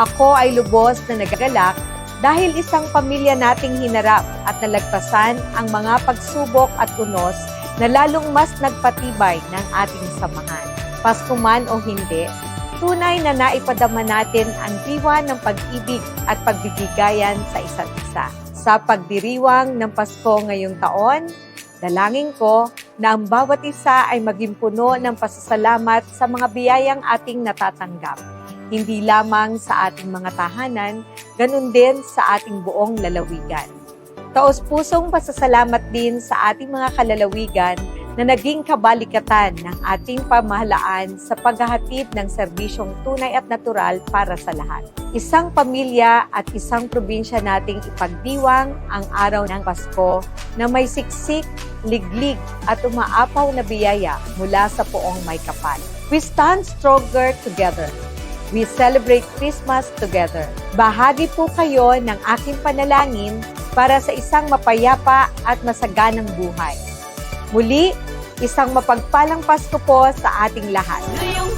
Ako ay lubos na nagagalak dahil isang pamilya nating hinarap at nalagpasan ang mga pagsubok at unos na lalong mas nagpatibay ng ating samahan. Pasko man o hindi, tunay na naipadama natin ang diwa ng pag-ibig at pagbibigayan sa isa't isa. Sa pagdiriwang ng Pasko ngayong taon, dalangin ko na ang bawat isa ay maging puno ng pasasalamat sa mga biyayang ating natatanggap. Hindi lamang sa ating mga tahanan, ganun din sa ating buong lalawigan. Taos-pusong pasasalamat din sa ating mga kalalawigan na naging kabalikatan ng ating pamahalaan sa paghahatid ng serbisyong tunay at natural para sa lahat. Isang pamilya at isang probinsya nating ipagdiwang ang araw ng Pasko na may siksik, liglig at umaapaw na biyaya mula sa poong may kapal. We stand stronger together. We celebrate Christmas together. Bahagi po kayo ng aking panalangin para sa isang mapayapa at masaganang buhay. Muli, isang mapagpalang Pasko po sa ating lahat. Ngayong